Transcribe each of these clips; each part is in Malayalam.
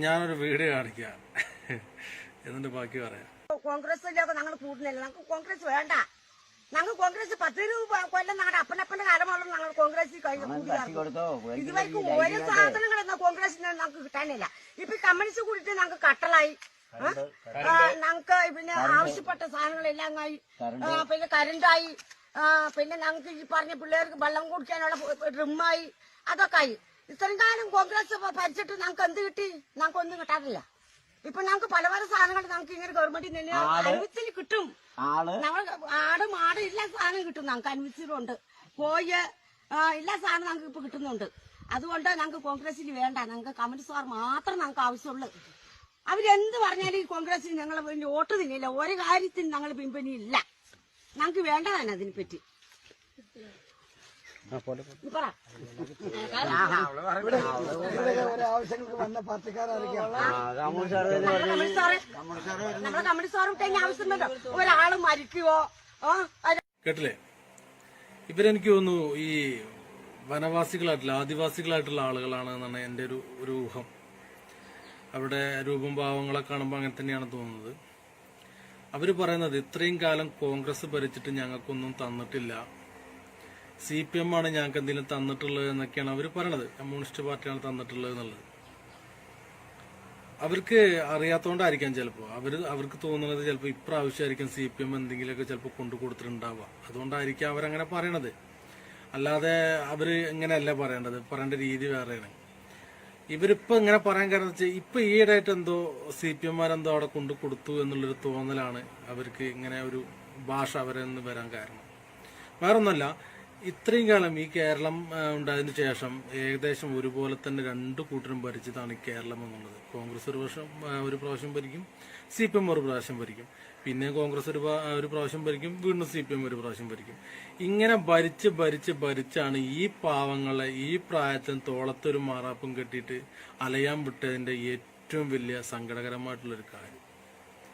ഞാനൊരു വീഡിയോ കാണിക്കാം എന്നിട്ട് ബാക്കി പറയാം. കോൺഗ്രസിലൊക്കെ ഞങ്ങൾ കൂടുന്നില്ല ഞങ്ങൾക്ക് കോൺഗ്രസ് വേണ്ട. ഞങ്ങൾ കോൺഗ്രസ് പത്ത് രൂപ കൊല്ലം ഞങ്ങളുടെ അപ്പനപ്പന്റെ കാലമുള്ള ഞങ്ങൾ കോൺഗ്രസ് ഇതുവരെക്കും ഓരോ സാധനങ്ങൾ സാധനങ്ങളൊന്നും കോൺഗ്രസിന് ഞങ്ങൾക്ക് കിട്ടാനില്ല. ഇപ്പൊ കമ്മ്യൂണിസ്റ്റ് കൂടിയിട്ട് ഞങ്ങൾക്ക് കട്ടളായി. ഞങ്ങൾക്ക് പിന്നെ ആവശ്യപ്പെട്ട സാധനങ്ങളെല്ലാം ആയി. പിന്നെ കരണ്ടായി. പിന്നെ ഞങ്ങൾക്ക് ഈ പറഞ്ഞ പിള്ളേർക്ക് വെള്ളം കുടിക്കാനുള്ള ഡ്രിമ്മായി. അതൊക്കെ ആയി. ഇത്രയും കാലം കോൺഗ്രസ് ഭരിച്ചിട്ട് ഞങ്ങൾക്ക് എന്ത് കിട്ടി? ഞങ്ങൾക്ക് ഒന്നും കിട്ടാറില്ല. ഇപ്പൊ ഞങ്ങൾക്ക് പല പല സാധനങ്ങൾ ഞങ്ങൾക്ക് ഇങ്ങനെ ഗവൺമെന്റിൽ നിന്ന് അനുവദിച്ചിൽ കിട്ടും. ആൾ ആട് ആടും ആടും എല്ലാ സാധനം കിട്ടും ഞങ്ങൾക്ക് അനുവദിച്ചിട്ടുണ്ട് കോയ് എല്ലാ സാധനം ഞങ്ങൾക്ക് ഇപ്പൊ കിട്ടുന്നുണ്ട്. അതുകൊണ്ട് ഞങ്ങൾക്ക് കോൺഗ്രസിൽ വേണ്ട. ഞങ്ങൾക്ക് കമ്മ്യൂണിസ്റ്റുകാർ മാത്രം ഞങ്ങൾക്ക് ആവശ്യമുള്ളൂ. അവരെന്ത് പറഞ്ഞാലും ഈ കോൺഗ്രസിന് ഞങ്ങൾ വേണ്ടി വോട്ട് തിന്നില്ല. ഒരു കാര്യത്തിന് ഞങ്ങൾ പിൻപണിയില്ല ഞങ്ങൾക്ക് വേണ്ടതാണ് അതിനെപ്പറ്റി. വന്ന പാർട്ടിക്കാരായിരിക്കും ഒരാൾ മരിക്കുവോ? കേട്ടില്ലേ? ഇവരെനിക്ക് തോന്നുന്നു ഈ വനവാസികളായിട്ടുള്ള ആദിവാസികളായിട്ടുള്ള ആളുകളാണ് എന്നാണ് എന്റെ ഒരു ഒരു ഊഹം. അവിടെ രൂപം ഭാവങ്ങളെ കാണുമ്പോൾ അങ്ങനെ തന്നെയാണ് തോന്നുന്നത്. അവർ പറയുന്നത് ഇത്രയും കാലം കോൺഗ്രസ് ഭരിച്ചിട്ട് ഞങ്ങൾക്കൊന്നും തന്നിട്ടില്ല. സി പി എം ആണ് ഞങ്ങൾക്ക് എന്തെങ്കിലും തന്നിട്ടുള്ളത് എന്നൊക്കെയാണ് അവർ പറയണത്. കമ്മ്യൂണിസ്റ്റ് പാർട്ടിയാണ് തന്നിട്ടുള്ളത് എന്നുള്ളത്. അവർക്ക് അറിയാത്തതുകൊണ്ടായിരിക്കാം ചിലപ്പോൾ അവർ അവർക്ക് തോന്നുന്നത് ചിലപ്പോൾ ഇപ്രാവശ്യമായിരിക്കും സി പി എം എന്തെങ്കിലുമൊക്കെ ചിലപ്പോൾ കൊണ്ടു കൊടുത്തിട്ടുണ്ടാവുക. അതുകൊണ്ടായിരിക്കും അവരങ്ങനെ പറയണത്. അല്ലാതെ അവർ ഇങ്ങനെയല്ല പറയേണ്ടത്? പറയേണ്ട രീതി വേറെയാണ്. ഇവരിപ്പോൾ ഇങ്ങനെ പറയാൻ കാരണം വെച്ചാൽ ഇപ്പോൾ ഈയിടെയായിട്ട് എന്തോ സി പി എംമാരെന്തോ അവിടെ കൊണ്ടു കൊടുത്തു എന്നുള്ളൊരു തോന്നലാണ് അവർക്ക് ഇങ്ങനെ ഒരു ഭാഷ അവരെ വരാൻ കാരണം. വേറൊന്നല്ല ഇത്രയും കാലം ഈ കേരളം ഉണ്ടായതിന് ശേഷം ഏകദേശം ഒരുപോലെ തന്നെ രണ്ട് കൂട്ടരും ഭരിച്ചതാണ് കേരളം എന്നുള്ളത്. കോൺഗ്രസ് ഒരു വർഷം ഒരു പ്രാവശ്യം ഭരിക്കും സി പി എം ഒരു പ്രാവശ്യം ഭരിക്കും. പിന്നെ കോൺഗ്രസ് ഒരു ഒരു പ്രാവശ്യം ഭരിക്കും വീണ്ടും സി പി എം ഒരു പ്രാവശ്യം ഭരിക്കും. ഇങ്ങനെ ഭരിച്ച് ഭരിച്ച് ഭരിച്ചാണ് ഈ പാവങ്ങളെ ഈ പ്രായത്തിൽ തോളത്തൊരു മാറാപ്പും കെട്ടിയിട്ട് അലയാൻ വിട്ടതിന്റെ ഏറ്റവും വലിയ സങ്കടകരമായിട്ടുള്ളൊരു കാര്യം.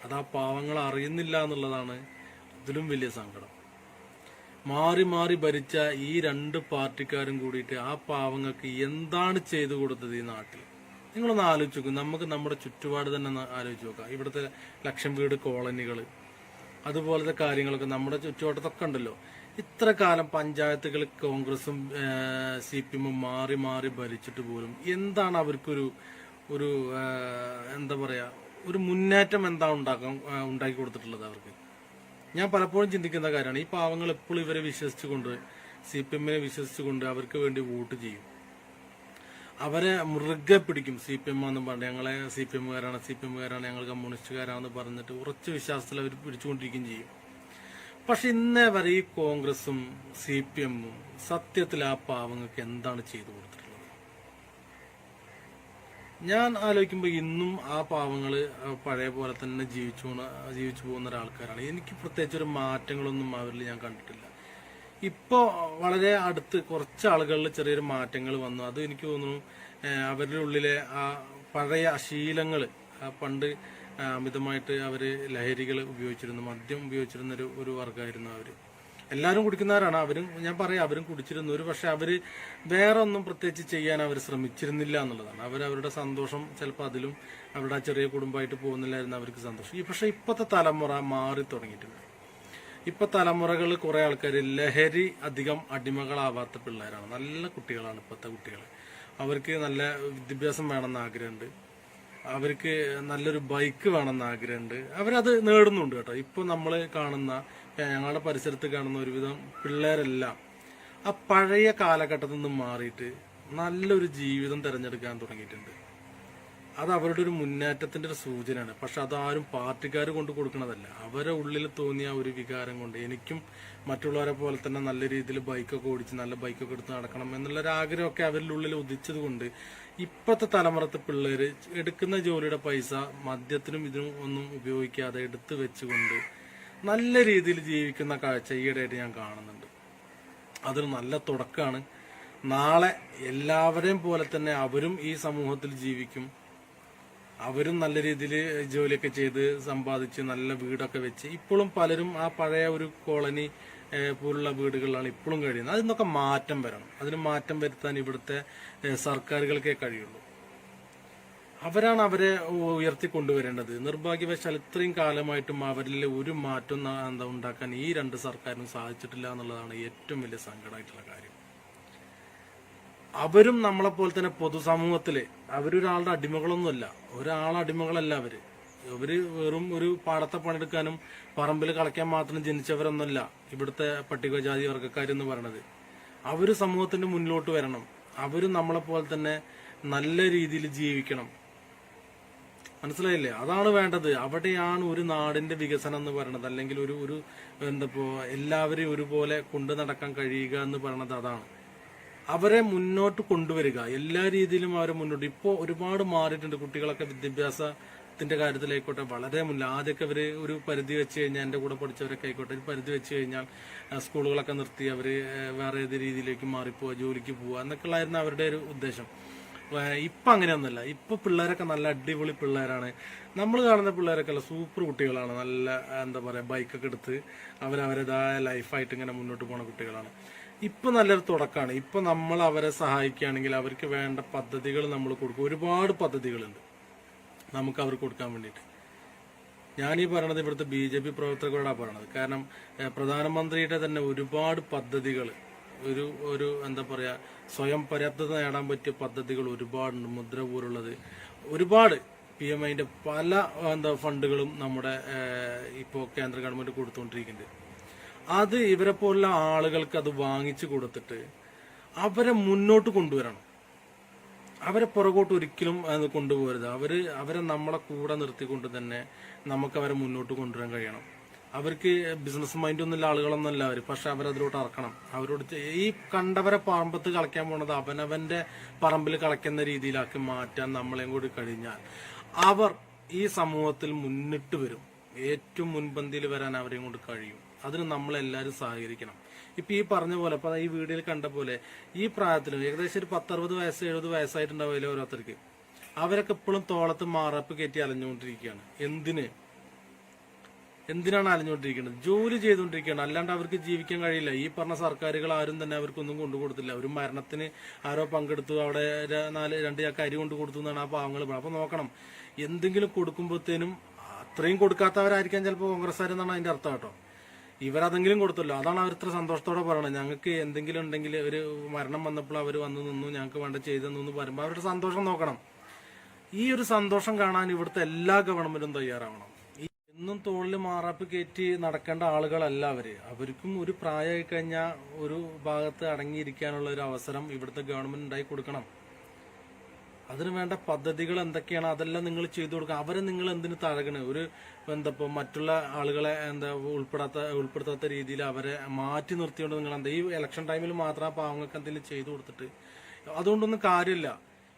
അത് ആ പാവങ്ങൾ അറിയുന്നില്ല എന്നുള്ളതാണ് ഇതിലും വലിയ സങ്കടം. മാറി മാറി ഭരിച്ച ഈ രണ്ട് പാർട്ടിക്കാരും കൂടിയിട്ട് ആ പാവങ്ങൾക്ക് എന്താണ് ചെയ്തു കൊടുത്തത് ഈ നാട്ടിൽ? നിങ്ങളൊന്ന് ആലോചിച്ച് നോക്കും. നമുക്ക് നമ്മുടെ ചുറ്റുപാട് തന്നെ ഒന്ന് ആലോചിച്ച് നോക്കാം. ഇവിടുത്തെ ലക്ഷം വീട് കോളനികൾ അതുപോലത്തെ കാര്യങ്ങളൊക്കെ നമ്മുടെ ചുറ്റുവട്ടത്തൊക്കെ ഉണ്ടല്ലോ. ഇത്ര കാലം പഞ്ചായത്തുകൾ കോൺഗ്രസും സി പി എമ്മും മാറി മാറി ഭരിച്ചിട്ട് പോലും എന്താണ് അവർക്കൊരു ഒരു എന്താ പറയുക ഒരു മുന്നേറ്റം എന്താ ഉണ്ടാക്കാൻ ഉണ്ടാക്കി കൊടുത്തിട്ടുള്ളത് അവർക്ക്? ഞാൻ പലപ്പോഴും ചിന്തിക്കുന്ന കാര്യമാണ് ഈ പാവങ്ങൾ എപ്പോഴും ഇവരെ വിശ്വസിച്ചുകൊണ്ട് സി പി എമ്മിനെ വിശ്വസിച്ചുകൊണ്ട് അവർക്ക് വേണ്ടി വോട്ട് ചെയ്യും. അവരെ മുറുകെ പിടിക്കും സി പി എം എന്ന് പറഞ്ഞ് ഞങ്ങളെ സി പി എമ്മുകാരാണ് സി പി എമ്മുകാരാണ് ഞങ്ങൾ കമ്മ്യൂണിസ്റ്റുകാരാണെന്ന് പറഞ്ഞിട്ട് ഉറച്ച വിശ്വാസത്തിൽ അവർ പിടിച്ചുകൊണ്ടിരിക്കുകയും ചെയ്യും. പക്ഷെ ഇന്നേ വരെ ഈ കോൺഗ്രസും സി പി എമ്മും സത്യത്തിൽ ആ പാവങ്ങൾക്ക് എന്താണ് ചെയ്തു കൊടുത്തിട്ടുള്ളത്? ഞാൻ ആലോചിക്കുമ്പോൾ ഇന്നും ആ പാവങ്ങൾ പഴയ പോലെ തന്നെ ജീവിച്ചു ജീവിച്ചു പോകുന്ന ഒരാൾക്കാരാണ്. എനിക്ക് പ്രത്യേകിച്ച് ഒരു മാറ്റങ്ങളൊന്നും അവരിൽ ഞാൻ കണ്ടിട്ടില്ല. ഇപ്പോൾ വളരെ അടുത്ത് കുറച്ച് ആളുകളിൽ ചെറിയൊരു മാറ്റങ്ങൾ വന്നു. അത് എനിക്ക് തോന്നുന്നു അവരുടെ ഉള്ളിലെ ആ പഴയ ശീലങ്ങൾ പണ്ട് അമിതമായിട്ട് അവർ ലഹരികൾ ഉപയോഗിച്ചിരുന്നു മദ്യം ഉപയോഗിച്ചിരുന്ന ഒരു ഒരു വർഗമായിരുന്നു അവർ. എല്ലാവരും കുടിക്കുന്നവരാണ്. അവരും ഞാൻ പറയാം അവരും കുടിച്ചിരുന്നു. ഒരു പക്ഷെ അവർ വേറെ ഒന്നും പ്രത്യേകിച്ച് ചെയ്യാൻ അവർ ശ്രമിച്ചിരുന്നില്ല എന്നുള്ളതാണ്. അവരവരുടെ സന്തോഷം ചിലപ്പോൾ അതിലും അവരുടെ ആ ചെറിയ കുടുംബമായിട്ട് പോകുന്നില്ലായിരുന്നു അവർക്ക് സന്തോഷം. പക്ഷെ ഇപ്പോഴത്തെ തലമുറ മാറി തുടങ്ങിയിട്ടുണ്ട്. ഇപ്പൊ തലമുറകൾ കുറെ ആൾക്കാർ ലഹരി അധികം അടിമകളാവാത്ത പിള്ളേരാണ്. നല്ല കുട്ടികളാണ് ഇപ്പോഴത്തെ കുട്ടികൾ അവർക്ക് നല്ല വിദ്യാഭ്യാസം വേണമെന്ന് ആഗ്രഹമുണ്ട്. അവർക്ക് നല്ലൊരു ബൈക്ക് വേണമെന്ന് ആഗ്രഹമുണ്ട്. അവരത് നേടുന്നുണ്ട് കേട്ടോ. ഇപ്പൊ നമ്മൾ കാണുന്ന ഞങ്ങളുടെ പരിസരത്ത് കാണുന്ന ഒരുവിധം പിള്ളേരെല്ലാം ആ പഴയ കാലഘട്ടത്തിൽ നിന്ന് മാറിയിട്ട് നല്ലൊരു ജീവിതം തിരഞ്ഞെടുക്കാൻ തുടങ്ങിയിട്ടുണ്ട്. അത് അവരുടെ ഒരു മുന്നേറ്റത്തിന്റെ ഒരു സൂചനയാണ്. പക്ഷെ അതാരും പാർട്ടിക്കാർ കൊണ്ട് കൊടുക്കുന്നതല്ല അവരെ ഉള്ളിൽ തോന്നിയ ഒരു വികാരം കൊണ്ട് എനിക്കും മറ്റുള്ളവരെ പോലെ തന്നെ നല്ല രീതിയിൽ ബൈക്കൊക്കെ ഓടിച്ച് നല്ല ബൈക്കൊക്കെ എടുത്ത് നടക്കണം എന്നുള്ള ഒരു ആഗ്രഹമൊക്കെ അവരുടെ ഉള്ളിൽ ഉദിച്ചത് കൊണ്ട് ഇപ്പോഴത്തെ തലമുറത്തെ പിള്ളേർ എടുക്കുന്ന ജോലിയുടെ പൈസ മദ്യത്തിനും ഇതിനും ഒന്നും ഉപയോഗിക്കാതെ എടുത്തു വെച്ചുകൊണ്ട് നല്ല രീതിയിൽ ജീവിക്കുന്ന കാഴ്ച ഈയിടെയായിട്ട് ഞാൻ കാണുന്നുണ്ട്. അതൊരു നല്ല തുടക്കമാണ് നാളെ എല്ലാവരെയും പോലെ തന്നെ അവരും ഈ സമൂഹത്തിൽ ജീവിക്കും. അവരും നല്ല രീതിയിൽ ജോലിയൊക്കെ ചെയ്ത് സമ്പാദിച്ച് നല്ല വീടൊക്കെ വെച്ച് ഇപ്പോഴും പലരും ആ പഴയ ഒരു കോളനി പോലുള്ള വീടുകളിലാണ് ഇപ്പോഴും കഴിയുന്നത്. അതിൽ നിന്നൊക്കെ മാറ്റം വരണം. അതിന് മാറ്റം വരുത്താൻ ഇവിടുത്തെ സർക്കാരുകൾക്കേ കഴിയുള്ളൂ. അവരാണ് അവരെ ഉയർത്തി കൊണ്ടുവരേണ്ടത് നിർഭാഗ്യവശാൽ ഇത്രയും കാലമായിട്ടും അവരിൽ ഒരു മാറ്റം എന്താ ഉണ്ടാക്കാൻ ഈ രണ്ട് സർക്കാരിനും സാധിച്ചിട്ടില്ല എന്നുള്ളതാണ് ഏറ്റവും വലിയ സങ്കടമായിട്ടുള്ള കാര്യം. അവരും നമ്മളെ പോലെ തന്നെ പൊതുസമൂഹത്തിൽ അവരൊരാളുടെ അടിമകളൊന്നുമല്ല. ഒരാളുടെ അടിമകളല്ല അവർ. അവർ വെറും ഒരു പാടത്തെ പണിയെടുക്കാനും പറമ്പിൽ കളയ്ക്കാൻ മാത്രം ജനിച്ചവരൊന്നുമല്ല. ഇവിടുത്തെ പട്ടികജാതി വർഗക്കാരെന്ന് പറയണത്. അവർ സമൂഹത്തിന്റെ മുന്നിലോട്ട് വരണം. അവർ നമ്മളെ പോലെ തന്നെ നല്ല രീതിയിൽ ജീവിക്കണം. മനസ്സിലായില്ലേ? അതാണ് വേണ്ടത്. അവിടെയാണ് ഒരു നാടിന്റെ വികസനം എന്ന് പറയുന്നത് അല്ലെങ്കിൽ ഒരു ഒരു എന്തപ്പോ എല്ലാവരെയും ഒരുപോലെ കൊണ്ടു നടക്കാൻ കഴിയുക എന്ന് പറയുന്നത് അതാണ്. അവരെ മുന്നോട്ട് കൊണ്ടുവരിക. എല്ലാ രീതിയിലും അവരെ മുന്നോട്ട്. ഇപ്പോൾ ഒരുപാട് മാറിയിട്ടുണ്ട് കുട്ടികളൊക്കെ വിദ്യാഭ്യാസത്തിന്റെ കാര്യത്തിലായിക്കോട്ടെ വളരെ മുന്നിൽ. ആദ്യമൊക്കെ അവർ ഒരു പരിധി വെച്ച് കഴിഞ്ഞാൽ എന്റെ കൂടെ പഠിച്ചവരൊക്കെ ആയിക്കോട്ടെ ഒരു പരിധി വെച്ച് കഴിഞ്ഞാൽ സ്കൂളുകളൊക്കെ നിർത്തി അവർ വേറെ ഏത് രീതിയിലേക്ക് മാറിപ്പോവുക ജോലിക്ക് പോവുക എന്നൊക്കെയുള്ളായിരുന്നു അവരുടെ ഒരു ഉദ്ദേശം. ഇപ്പൊ അങ്ങനെയൊന്നുമല്ല. ഇപ്പൊ പിള്ളേരൊക്കെ നല്ല അടിപൊളി പിള്ളേരാണ്. നമ്മൾ കാണുന്ന പിള്ളേരൊക്കെ അല്ല സൂപ്പർ കുട്ടികളാണ്. നല്ല എന്താ പറയാ ബൈക്കൊക്കെ എടുത്ത് അവരവരേതായ ലൈഫായിട്ട് ഇങ്ങനെ മുന്നോട്ട് പോണ കുട്ടികളാണ്. ഇപ്പൊ നല്ലൊരു തുടക്കമാണ്. ഇപ്പൊ നമ്മൾ അവരെ സഹായിക്കുകയാണെങ്കിൽ അവർക്ക് വേണ്ട പദ്ധതികൾ നമ്മൾ കൊടുക്കും. ഒരുപാട് പദ്ധതികളുണ്ട് നമുക്ക് അവർക്ക് കൊടുക്കാൻ വേണ്ടിയിട്ട്. ഈ പറയണത് ഇവിടുത്തെ ബി ജെ പി പ്രവർത്തകരോടാണ് പറയണത്. കാരണം പ്രധാനമന്ത്രിയുടെ തന്നെ ഒരുപാട് പദ്ധതികൾ ഒരു ഒരു എന്താ പറയുക സ്വയം പര്യാപ്തത നേടാൻ പറ്റിയ പദ്ധതികൾ ഒരുപാടുണ്ട്. മുദ്ര പോലുള്ളത് ഒരുപാട് പി എം ഐന്റെ പല എന്താ ഫണ്ടുകളും നമ്മുടെ ഇപ്പോൾ ഇപ്പോ കേന്ദ്ര ഗവൺമെന്റ് കൊടുത്തുകൊണ്ടിരിക്കുന്നുണ്ട്. അത് ഇവരെ പോലുള്ള ആളുകൾക്ക് അത് വാങ്ങിച്ചു കൊടുത്തിട്ട് അവരെ മുന്നോട്ട് കൊണ്ടുവരണം. അവരെ പുറകോട്ട് ഒരിക്കലും അത് കൊണ്ടുപോകരുത്. അവർ അവരെ നമ്മളെ കൂടെ നിർത്തിക്കൊണ്ട് തന്നെ നമുക്ക് അവരെ മുന്നോട്ട് കൊണ്ടുവരാൻ കഴിയണം. അവർക്ക് ബിസിനസ് മൈൻഡ് ഒന്നുമില്ല ആളുകളൊന്നുമല്ല അവർ പക്ഷെ അവരതിലോട്ട് ഇറക്കണം. അവരോട് ഈ കണ്ടവരെ പറമ്പത്ത് കളിക്കാൻ പോണത് അവനവന്റെ പറമ്പിൽ കളിക്കുന്ന രീതിയിലാക്കി മാറ്റാൻ നമ്മളെയും കൂടി കഴിഞ്ഞാൽ അവർ ഈ സമൂഹത്തിൽ മുന്നിട്ട് വരും. ഏറ്റവും മുൻപന്തിയിൽ വരാൻ അവരെയും കൊണ്ട് കഴിയും. അതിന് നമ്മളെല്ലാവരും സഹകരിക്കണം. ഇപ്പൊ ഈ പറഞ്ഞ പോലെ ഇപ്പൊ ഈ വീഡിയോയിൽ കണ്ട പോലെ ഈ പ്രായത്തിൽ ഏകദേശം ഒരു പത്തറുപത് വയസ്സ് എഴുപത് വയസ്സായിട്ടുണ്ടാവില്ല ഓരോരുത്തർക്ക്? അവരൊക്കെ ഇപ്പോഴും തോളത്ത് മാറപ്പ് കയറ്റി അലഞ്ഞുകൊണ്ടിരിക്കുകയാണ്. എന്തിന്? എന്തിനാണ് അലഞ്ഞുകൊണ്ടിരിക്കുന്നത്? ജോലി ചെയ്തുകൊണ്ടിരിക്കുകയാണ്. അല്ലാണ്ട് അവർക്ക് ജീവിക്കാൻ കഴിയില്ല. ഈ പറഞ്ഞ സർക്കാരുകൾ ആരും തന്നെ അവർക്കൊന്നും കൊണ്ടു കൊടുത്തില്ല ഒരു മരണത്തിന് ആരോ പങ്കെടുത്തു. അവിടെ നാല് രണ്ട് ചാക്ക് അരി കൊണ്ട് കൊടുത്തു എന്നാണ് ആ പാവങ്ങൾ പറയുന്നത്. അപ്പൊ നോക്കണം. എന്തെങ്കിലും കൊടുക്കുമ്പോഴത്തേനും അത്രയും കൊടുക്കാത്തവരായിരിക്കാൻ ചിലപ്പോൾ കോൺഗ്രസ്സുകാരെന്നാണ് അതിന്റെ അർത്ഥം കേട്ടോ. ഇവരതെങ്കിലും കൊടുത്തല്ലോ. അതാണ് അവർ ഇത്ര സന്തോഷത്തോടെ പറയണത്. ഞങ്ങൾക്ക് എന്തെങ്കിലും ഉണ്ടെങ്കിൽ ഒരു മരണം വന്നപ്പോൾ അവർ വന്നു നിന്നു ഞങ്ങൾക്ക് വേണ്ട ചെയ്തു എന്ന് പറയുമ്പോൾ അവരുടെ സന്തോഷം നോക്കണം. ഈ ഒരു സന്തോഷം കാണാൻ ഇവിടുത്തെ എല്ലാ ഗവൺമെന്റും തയ്യാറാവണം. ഈ എന്നും തോളിൽ മാറാപ്പ് കയറ്റി നടക്കേണ്ട ആളുകളല്ല അവർ. അവർക്കും ഒരു പ്രായമായി കഴിഞ്ഞാൽ ഒരു ഭാഗത്ത് അടങ്ങിയിരിക്കാനുള്ള ഒരു അവസരം ഇവിടുത്തെ ഗവൺമെന്റ് ഉണ്ടായി കൊടുക്കണം. അതിന് വേണ്ട പദ്ധതികൾ എന്തൊക്കെയാണ്? അതെല്ലാം നിങ്ങൾ ചെയ്തു കൊടുക്കുക അവരെ നിങ്ങൾ എന്തിനു തഴകണ്? ഒരു എന്താ ഇപ്പൊ മറ്റുള്ള ആളുകളെ എന്താ ഉൾപ്പെടാത്ത ഉൾപ്പെടുത്താത്ത രീതിയിൽ അവരെ മാറ്റി നിർത്തിക്കൊണ്ട് നിങ്ങൾ എന്താ? ഈ ഇലക്ഷൻ ടൈമിൽ മാത്രം ആ പാവങ്ങൾക്ക് എന്തെങ്കിലും ചെയ്തു കൊടുത്തിട്ട്. അതുകൊണ്ടൊന്നും കാര്യമില്ല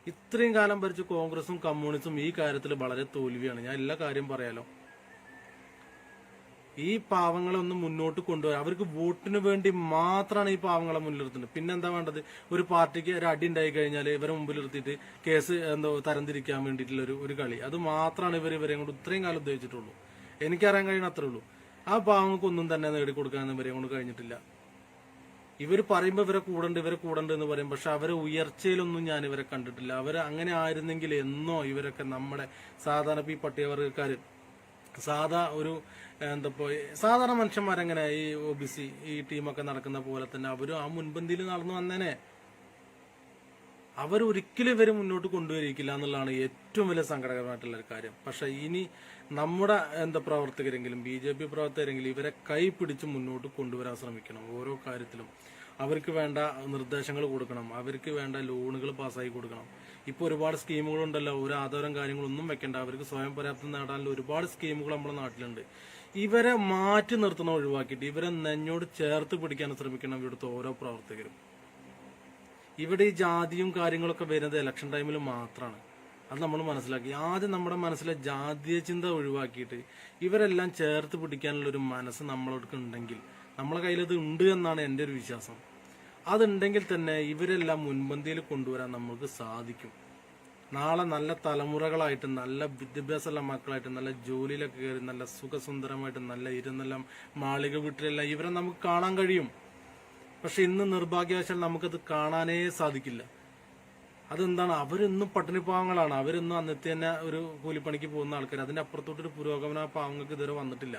ഇത്രയും കാലം ഭരിച്ച കോൺഗ്രസും കമ്മ്യൂണിസ്റ്റും ഈ കാര്യത്തിൽ വളരെ തോൽവിയാണ്. ഞാൻ എല്ലാ കാര്യം പറയാലോ? ഈ പാവങ്ങളെ ഒന്ന് മുന്നോട്ട് കൊണ്ടുവരാം അവർക്ക് വോട്ടിന് വേണ്ടി മാത്രമാണ് ഈ പാവങ്ങളെ മുന്നിൽ നിർത്തുന്നത് പിന്നെ എന്താ വേണ്ടത്? ഒരു പാർട്ടിക്ക് ഒരു അടി ഉണ്ടായി കഴിഞ്ഞാൽ ഇവരെ മുമ്പിൽ നിർത്തിയിട്ട് കേസ് എന്തോ തരംതിരിക്കാൻ വേണ്ടിയിട്ടുള്ള ഒരു ഒരു കളി. അത് മാത്രമാണ് ഇവർ ഇവരെ കൊണ്ട് ഇത്രയും കാലം ഉദ്ദേശിച്ചിട്ടുള്ളൂ. എനിക്കറിയാൻ കഴിയുന്ന അത്രേ ഉള്ളൂ ആ പാവങ്ങൾക്കൊന്നും തന്നെ നേടിക്കൊടുക്കാൻ ഇവരെ കൊണ്ട് കഴിഞ്ഞിട്ടില്ല. ഇവർ പറയുമ്പോൾ ഇവരെ കൂടണ്ട് ഇവരെ കൂടണ്ട് എന്ന് പറയും. പക്ഷെ അവരെ ഉയർച്ചയിലൊന്നും ഞാൻ ഇവരെ കണ്ടിട്ടില്ല. അവർ അങ്ങനെ ആയിരുന്നെങ്കിൽ എന്നോ ഇവരൊക്കെ നമ്മുടെ സാധാരണ ഈ പട്ടികവർഗക്കാർ സാധാ ഒരു എന്താ ഇപ്പോൾ സാധാരണ മനുഷ്യന്മാരെങ്ങനെ ഈ ഒ ബി സി ഈ ടീമൊക്കെ നടക്കുന്ന പോലെ തന്നെ അവരും ആ മുൻപന്തിയിൽ നടന്നു വന്നേനെ. അവരൊരിക്കലും ഇവരെ മുന്നോട്ട് കൊണ്ടുവരിക്കില്ല എന്നുള്ളതാണ് ഏറ്റവും വലിയ സങ്കടകരമായിട്ടുള്ള ഒരു കാര്യം. പക്ഷെ ഇനി നമ്മുടെ എന്താ പ്രവർത്തകരെങ്കിലും ബി ജെ പി പ്രവർത്തകരെങ്കിലും ഇവരെ കൈ പിടിച്ച് മുന്നോട്ട് കൊണ്ടുവരാൻ ശ്രമിക്കണം ഓരോ കാര്യത്തിലും. അവർക്ക് വേണ്ട നിർദ്ദേശങ്ങൾ കൊടുക്കണം. അവർക്ക് വേണ്ട ലോണുകൾ പാസ്സാക്കി കൊടുക്കണം. ഇപ്പോൾ ഒരുപാട് സ്കീമുകളുണ്ടല്ലോ ഒരു ആധാരം കാര്യങ്ങളൊന്നും വെക്കണ്ട. അവർക്ക് സ്വയം പര്യാപ്തം നേടാനുള്ള ഒരുപാട് സ്കീമുകൾ നമ്മുടെ നാട്ടിലുണ്ട്. ഇവരെ മാറ്റി നിർത്തണം ഒഴിവാക്കിയിട്ട് ഇവരെ നെഞ്ഞോട് ചേർത്ത് പിടിക്കാൻ ശ്രമിക്കണം ഇവിടുത്തെ ഓരോ പ്രവർത്തകരും. ഇവിടെ ഈ ജാതിയും കാര്യങ്ങളൊക്കെ വരുന്നത് ഇലക്ഷൻ ടൈമിൽ മാത്രമാണ് അത് നമ്മൾ മനസ്സിലാക്കി. ആദ്യം നമ്മുടെ മനസ്സിലെ ജാതീയ ചിന്ത ഒഴിവാക്കിയിട്ട് ഇവരെല്ലാം ചേർത്ത് പിടിക്കാനുള്ള ഒരു മനസ്സ് നമ്മളോടൊക്കെ ഉണ്ടെങ്കിൽ നമ്മളെ കയ്യിലത് ഉണ്ട് എന്നാണ് എന്റെ ഒരു വിശ്വാസം. അതുണ്ടെങ്കിൽ തന്നെ ഇവരെല്ലാം മുൻപന്തിയിൽ കൊണ്ടുവരാൻ നമുക്ക് സാധിക്കും. നാളെ നല്ല തലമുറകളായിട്ട് നല്ല വിദ്യാഭ്യാസമുള്ള മക്കളായിട്ട് നല്ല ജോലിയിലൊക്കെ കയറി നല്ല സുഖസുന്ദരമായിട്ട് നല്ല ഇരുന്നെല്ലാം മാളിക വീട്ടിലെല്ലാം ഇവരെ നമുക്ക് കാണാൻ കഴിയും. പക്ഷെ ഇന്ന് നിർഭാഗ്യവശാൽ നമുക്കത് കാണാനേ സാധിക്കില്ല. അതെന്താണ്? അവരൊന്നും പട്ടിണി പാവങ്ങളാണ് അവരെന്നും അന്നത്തെ തന്നെ ഒരു കൂലിപ്പണിക്ക് പോകുന്ന ആൾക്കാർ അതിന്റെ അപ്പുറത്തോട്ടൊരു പുരോഗമന പാവങ്ങൾക്ക് ഇതുവരെ വന്നിട്ടില്ല.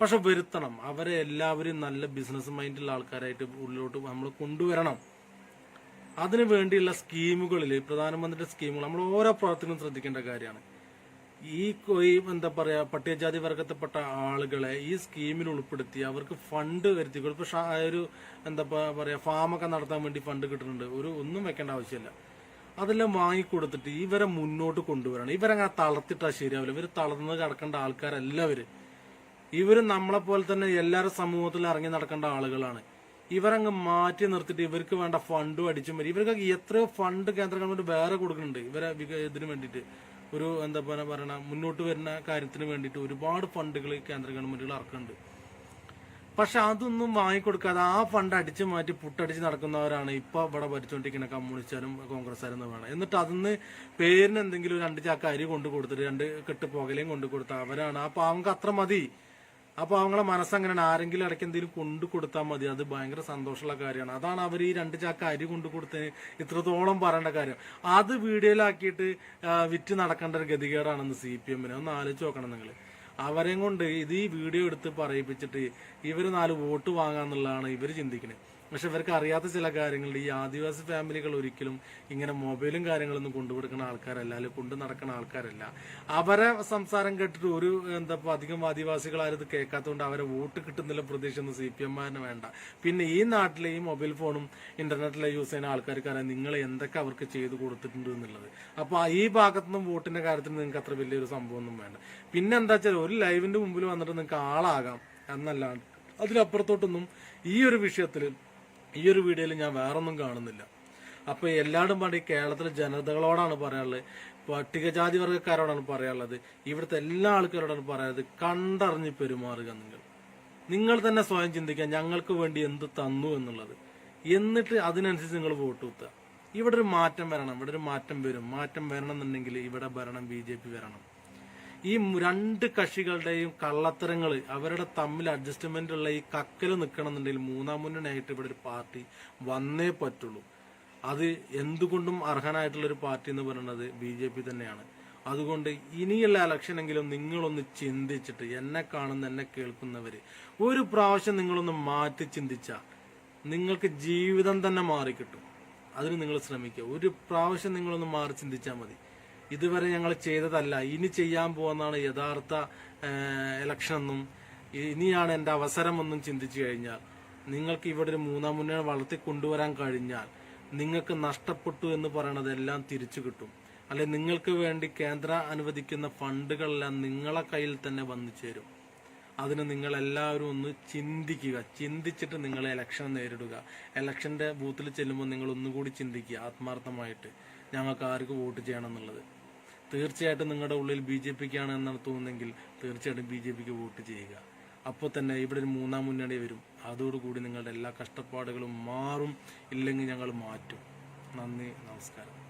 പക്ഷെ വരുത്തണം. അവരെ എല്ലാവരും നല്ല ബിസിനസ് മൈൻഡുള്ള ആൾക്കാരായിട്ട് ഉള്ളിലോട്ട് നമ്മൾ കൊണ്ടുവരണം. അതിനു വേണ്ടിയുള്ള സ്കീമുകളിൽ പ്രധാനമന്ത്രിയുടെ സ്കീമുകൾ നമ്മൾ ഓരോ പ്രവർത്തനവും ശ്രദ്ധിക്കേണ്ട കാര്യമാണ്. ഈ എന്താ പറയുക പട്ടികജാതി വർഗത്തിൽപ്പെട്ട ആളുകളെ ഈ സ്കീമിൽ ഉൾപ്പെടുത്തി അവർക്ക് ഫണ്ട് വരുത്തി ഇപ്പോൾ ഇപ്പൊ ഒരു എന്താ പറയുക പറയാ ഫാമൊക്കെ നടത്താൻ വേണ്ടി ഫണ്ട് കിട്ടുന്നുണ്ട്. ഒരു ഒന്നും വെക്കേണ്ട ആവശ്യമില്ല. അതെല്ലാം വാങ്ങിക്കൊടുത്തിട്ട് ഇവരെ മുന്നോട്ട് കൊണ്ടുവരണം. ഇവരങ്ങനെ തളർത്തിട്ടാ ശരിയാവില്ല. ഇവർ തളർന്ന് കിടക്കേണ്ട ആൾക്കാരല്ല ഇവർ. ഇവർ നമ്മളെ പോലെ തന്നെ എല്ലാവരും സമൂഹത്തിൽ ഇറങ്ങി നടക്കേണ്ട ആളുകളാണ്. ഇവരങ്ങ് മാറ്റി നിർത്തിയിട്ട് ഇവർക്ക് വേണ്ട ഫണ്ടും അടിച്ചും വരും. ഇവർക്ക് എത്രയോ ഫണ്ട് കേന്ദ്ര ഗവൺമെന്റ് വേറെ കൊടുക്കുന്നുണ്ട്. ഇവരെ ഇതിനു വേണ്ടിയിട്ട് ഒരു എന്താ പറയുക മുന്നോട്ട് വരുന്ന കാര്യത്തിന് വേണ്ടിയിട്ട് ഒരുപാട് ഫണ്ടുകൾ കേന്ദ്ര ഗവൺമെന്റുകൾ ഇറക്കുന്നുണ്ട്. പക്ഷെ അതൊന്നും വാങ്ങിക്കൊടുക്കാതെ ആ ഫണ്ട് അടിച്ചു മാറ്റി പുട്ടടിച്ച് നടക്കുന്നവരാണ് ഇപ്പൊ ഇവിടെ ഭരിച്ചുകൊണ്ടിരിക്കുന്ന കമ്മ്യൂണിസ്റ്റാരും കോൺഗ്രസ്സുകാരും എന്ന് വേണം എന്നിട്ട് അതിന്ന് പേരിന് എന്തെങ്കിലും രണ്ട് ചാക്ക അരി കൊണ്ടു കൊടുത്തിട്ട് രണ്ട് കെട്ട് പുകലയും കൊണ്ടു കൊടുത്ത അവരാണ്. ആ പാവങ്ങൾക്ക് അത്ര മതി. ആ അവങ്ങളെ മനസ്സങ്ങനെ ആരെങ്കിലും ഇടയ്ക്ക് എന്തെങ്കിലും കൊണ്ടു കൊടുത്താൽ മതി. അത് ഭയങ്കര സന്തോഷമുള്ള കാര്യമാണ്. അതാണ് അവർ ഈ രണ്ട് ചാക്ക അരി കൊണ്ടു കൊടുത്തതിന് ഇത്രത്തോളം പറയേണ്ട കാര്യം. അത് വീഡിയോയിലാക്കിയിട്ട് വിറ്റ് നടക്കേണ്ട ഒരു ഗതികേടാണെന്ന് സി പി എമ്മിനെ. ഒന്ന് ആലോചിച്ച് നോക്കണം നിങ്ങൾ അവരെയും കൊണ്ട് ഇത് ഈ വീഡിയോ എടുത്ത് പറയിപ്പിച്ചിട്ട് ഇവർ നാല് വോട്ട് വാങ്ങാന്നുള്ളതാണ് ഇവർ ചിന്തിക്കുന്നത് പക്ഷെ ഇവർക്ക് അറിയാത്ത ചില കാര്യങ്ങളുണ്ട്. ഈ ആദിവാസി ഫാമിലികൾ ഒരിക്കലും ഇങ്ങനെ മൊബൈലും കാര്യങ്ങളൊന്നും കൊണ്ടുകൊടുക്കുന്ന ആൾക്കാരല്ല അല്ലെങ്കിൽ കൊണ്ടു നടക്കുന്ന ആൾക്കാരല്ല. അവരെ സംസാരം കേട്ടിട്ട് ഒരു എന്താ ഇപ്പോൾ അധികം ആദിവാസികളാരും ഇത് കേൾക്കാത്തതുകൊണ്ട് അവരെ വോട്ട് കിട്ടുന്നില്ല പ്രതീക്ഷ ഒന്നും സി പി വേണ്ട. പിന്നെ ഈ നാട്ടിലെ ഈ മൊബൈൽ ഫോണും ഇന്റർനെറ്റിലെ യൂസ് ചെയ്യുന്ന ആൾക്കാർക്ക് അറിയാം നിങ്ങൾ എന്തൊക്കെ അവർക്ക് ചെയ്തു കൊടുത്തിട്ടുണ്ട് എന്നുള്ളത്. അപ്പോൾ ഈ ഭാഗത്തുനിന്നും വോട്ടിന്റെ കാര്യത്തിൽ നിങ്ങൾക്ക് അത്ര വലിയൊരു സംഭവമൊന്നും വേണ്ട. പിന്നെ എന്താ വെച്ചാൽ ഒരു ലൈവിന്റെ മുമ്പിൽ വന്നിട്ട് നിങ്ങൾക്ക് ആളാകാം എന്നല്ലാണ്ട് അതിലപ്പുറത്തോട്ടൊന്നും ഈ ഒരു വിഷയത്തിൽ ഈ ഒരു വീഡിയോയിൽ ഞാൻ വേറൊന്നും കാണുന്നില്ല. അപ്പൊ എല്ലാവരും പാടി കേരളത്തിലെ ജനതകളോടാണ് പറയാനുള്ളത്. പട്ടികജാതി വർഗക്കാരോടാണ് പറയാനുള്ളത്. ഇവിടുത്തെ എല്ലാ ആൾക്കാരോടാണ് പറയാനുള്ളത്. കണ്ടറിഞ്ഞ് പെരുമാറുക നിങ്ങൾ. നിങ്ങൾ തന്നെ സ്വയം ചിന്തിക്കുക ഞങ്ങൾക്ക് വേണ്ടി എന്ത് തന്നു എന്നുള്ളത്. എന്നിട്ട് അതിനനുസരിച്ച് നിങ്ങൾ വോട്ട് കുത്തുക. ഇവിടെ ഒരു മാറ്റം വരണം. ഇവിടെ ഒരു മാറ്റം വരും. മാറ്റം വരണം എന്നുണ്ടെങ്കിൽ ഇവിടെ ഭരണം ബി ജെ പി വരണം. ഈ രണ്ട് കക്ഷികളുടെയും കള്ളത്തരങ്ങൾ അവരുടെ തമ്മിൽ അഡ്ജസ്റ്റ്മെന്റ് ഉള്ള ഈ കക്കൽ നിൽക്കണമെന്നുണ്ടെങ്കിൽ മൂന്നാം മുന്നണിയായിട്ട് ഇവിടെ ഒരു പാർട്ടി വന്നേ പറ്റുള്ളൂ. അത് എന്തുകൊണ്ടും അർഹനായിട്ടുള്ള ഒരു പാർട്ടി എന്ന് പറയുന്നത് ബി ജെ പി തന്നെയാണ്. അതുകൊണ്ട് ഇനിയുള്ള ഇലക്ഷനെങ്കിലും നിങ്ങളൊന്ന് ചിന്തിച്ചിട്ട് എന്നെ കാണുന്ന എന്നെ കേൾക്കുന്നവര് ഒരു പ്രാവശ്യം നിങ്ങളൊന്ന് മാറ്റി ചിന്തിച്ചാൽ നിങ്ങൾക്ക് ജീവിതം തന്നെ മാറിക്കിട്ടും. അതിന് നിങ്ങൾ ശ്രമിക്കുക. ഒരു പ്രാവശ്യം നിങ്ങളൊന്ന് മാറി ചിന്തിച്ചാൽ മതി. ഇതുവരെ ഞങ്ങൾ ചെയ്തതല്ല. ഇനി ചെയ്യാൻ പോകുന്നതാണ് യഥാർത്ഥ ഇലക്ഷൻ എന്നും. ഇനിയാണ് എന്റെ അവസരമെന്നും ചിന്തിച്ചു കഴിഞ്ഞാൽ. നിങ്ങൾക്ക് ഇവിടെ ഒരു മൂന്നാം മുന്നണി വളർത്തി കൊണ്ടുവരാൻ കഴിഞ്ഞാൽ നിങ്ങൾക്ക് നഷ്ടപ്പെട്ടു എന്ന് പറയണത് എല്ലാം തിരിച്ചു കിട്ടും. അല്ലെ നിങ്ങൾക്ക് വേണ്ടി കേന്ദ്ര അനുവദിക്കുന്ന ഫണ്ടുകളെല്ലാം നിങ്ങളെ കയ്യിൽ തന്നെ വന്നു ചേരും. അതിന് നിങ്ങൾ എല്ലാവരും ഒന്ന് ചിന്തിക്കുക. ചിന്തിച്ചിട്ട് നിങ്ങൾ ഇലക്ഷൻ നേരിടുക. ഇലക്ഷന്റെ ബൂത്തിൽ ചെല്ലുമ്പോൾ നിങ്ങൾ ഒന്നുകൂടി ചിന്തിക്കുക ആത്മാർത്ഥമായിട്ട്. ഞങ്ങൾക്ക് ആർക്ക് വോട്ട് ചെയ്യണം എന്നുള്ളത് തീർച്ചയായിട്ടും നിങ്ങളുടെ ഉള്ളിൽ ബി ജെ പിക്കാണ് എന്നാണ് തോന്നുന്നെങ്കിൽ തീർച്ചയായിട്ടും ബി ജെ പിക്ക് വോട്ട് ചെയ്യുക. അപ്പോൾ തന്നെ ഇവിടെ ഒരു മൂന്നാം മുന്നണി വരും. അതോടുകൂടി നിങ്ങളുടെ എല്ലാ കഷ്ടപ്പാടുകളും മാറും. ഇല്ലെങ്കിൽ ഞങ്ങൾ മാറ്റും. നന്ദി നമസ്കാരം.